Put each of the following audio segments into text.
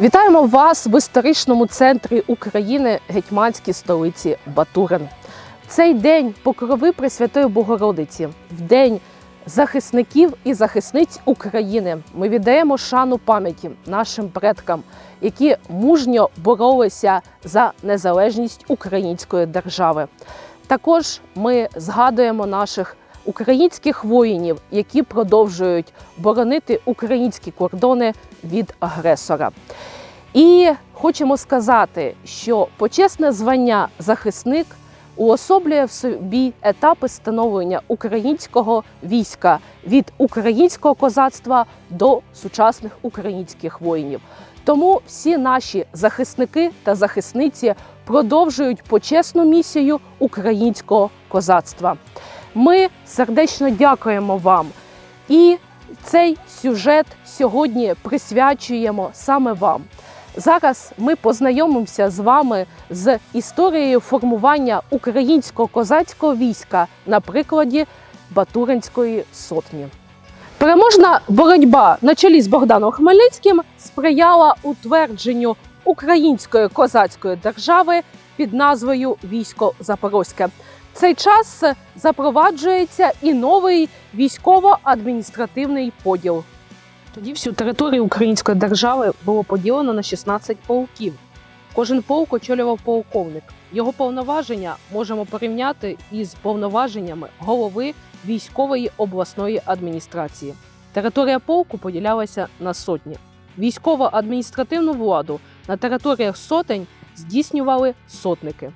Вітаємо вас в історичному центрі України, гетьманській столиці Батурин. Цей день покрови Пресвятої Богородиці, в день захисників і захисниць України. Ми віддаємо шану пам'яті нашим предкам, які мужньо боролися за незалежність української держави. Також ми згадуємо наших українських воїнів, які продовжують боронити українські кордони від агресора. І хочемо сказати, що почесне звання захисник уособлює в собі етапи становлення українського війська від українського козацтва до сучасних українських воїнів. Тому всі наші захисники та захисниці продовжують почесну місію українського козацтва. Ми сердечно дякуємо вам і цей сюжет сьогодні присвячуємо саме вам. Зараз ми познайомимося з вами з історією формування українського козацького війська на прикладі Батуринської сотні. Переможна боротьба на чолі з Богданом Хмельницьким сприяла утвердженню української козацької держави під назвою Військо Запорозьке. Цей час запроваджується і новий військово-адміністративний поділ. Тоді всю територію української держави було поділено на 16 полків. Кожен полк очолював полковник. Його повноваження можемо порівняти із повноваженнями голови військової обласної адміністрації. Територія полку поділялася на сотні. Військово-адміністративну владу на територіях сотень здійснювали сотники.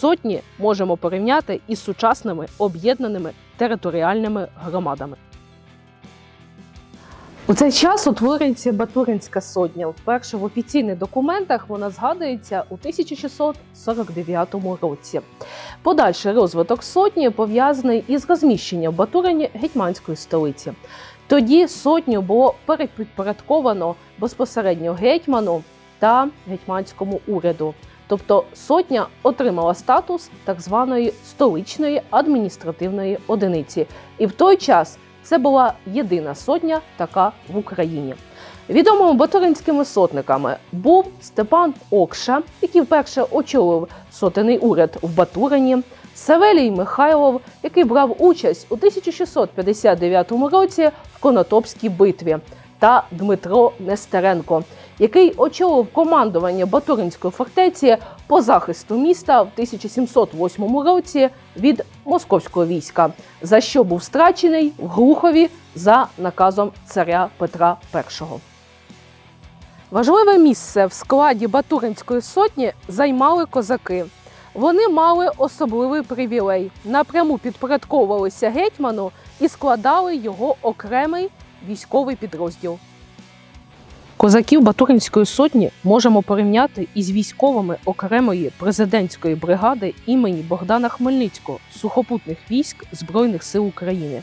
Сотні можемо порівняти із сучасними об'єднаними територіальними громадами. У цей час утворюється Батуринська сотня. Вперше в офіційних документах вона згадується у 1649 році. Подальший розвиток сотні пов'язаний із розміщенням Батурині гетьманської столиці. Тоді сотню було перепідпорядковано безпосередньо гетьману та гетьманському уряду. Тобто сотня отримала статус так званої столичної адміністративної одиниці. І в той час це була єдина сотня така в Україні. Відомими батуринськими сотниками був Степан Окша, який вперше очолив сотений уряд в Батурині, Савелій Михайлов, який брав участь у 1659 році в Конотопській битві, та Дмитро Нестеренко, який очолив командування Батуринської фортеці по захисту міста в 1708 році від московського війська, за що був страчений в Глухові за наказом царя Петра І. Важливе місце в складі Батуринської сотні займали козаки. Вони мали особливий привілей, напряму підпорядковувалися гетьману і складали його окремий військовий підрозділ. Козаків Батуринської сотні можемо порівняти із військовими окремої президентської бригади імені Богдана Хмельницького сухопутних військ Збройних сил України.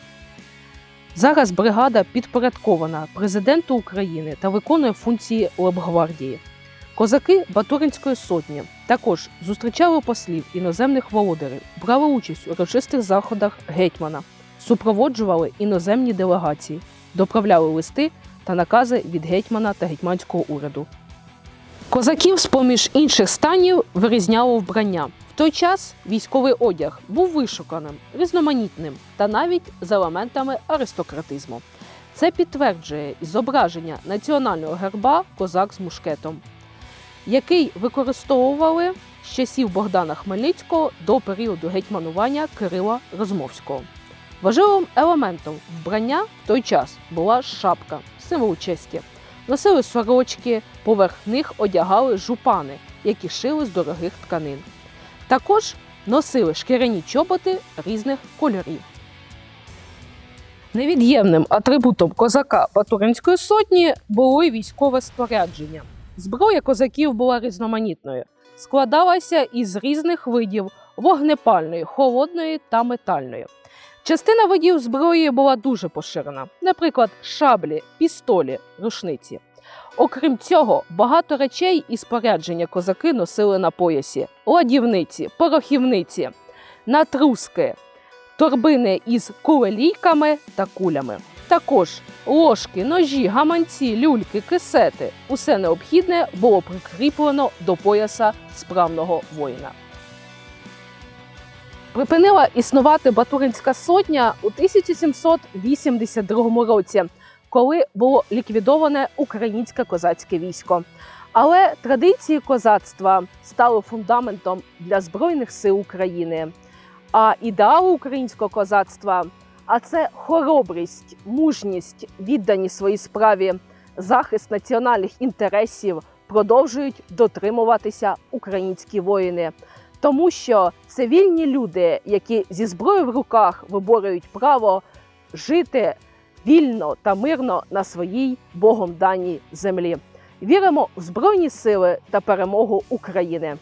Зараз бригада підпорядкована президенту України та виконує функції Лепгвардії. Козаки Батуринської сотні також зустрічали послів іноземних володарів, брали участь у урочистих заходах гетьмана, супроводжували іноземні делегації, доправляли листи та накази від гетьмана та гетьманського уряду. Козаків, з поміж інших станів, вирізняло вбрання. В той час військовий одяг був вишуканим, різноманітним та навіть з елементами аристократизму. Це підтверджує зображення національного герба козак з мушкетом, який використовували з часів Богдана Хмельницького до періоду гетьманування Кирила Розмовського. Важливим елементом вбрання в той час була шапка, символ честі. Носили сорочки, поверх них одягали жупани, які шили з дорогих тканин. Також носили шкіряні чоботи різних кольорів. Невід'ємним атрибутом козака Батуринської сотні було й військове спорядження. Зброя козаків була різноманітною, складалася із різних видів вогнепальної, холодної та метальної. Частина видів зброї була дуже поширена, наприклад, шаблі, пістолі, рушниці. Окрім цього, багато речей і спорядження козаки носили на поясі: ладівниці, порохівниці, натруски, торбини із кулелійками та кулями. Також ложки, ножі, гаманці, люльки, кисети усе необхідне було прикріплено до пояса справного воїна. Припинила існувати Батуринська сотня у 1782 році, коли було ліквідоване українське козацьке військо. Але традиції козацтва стали фундаментом для Збройних сил України. А ідеали українського козацтва а це хоробрість, мужність, віддані своїй справі, захист національних інтересів продовжують дотримуватися українські воїни. Тому що це вільні люди, які зі зброєю в руках виборюють право жити вільно та мирно на своїй Богом даній землі. Віримо в Збройні сили та перемогу України.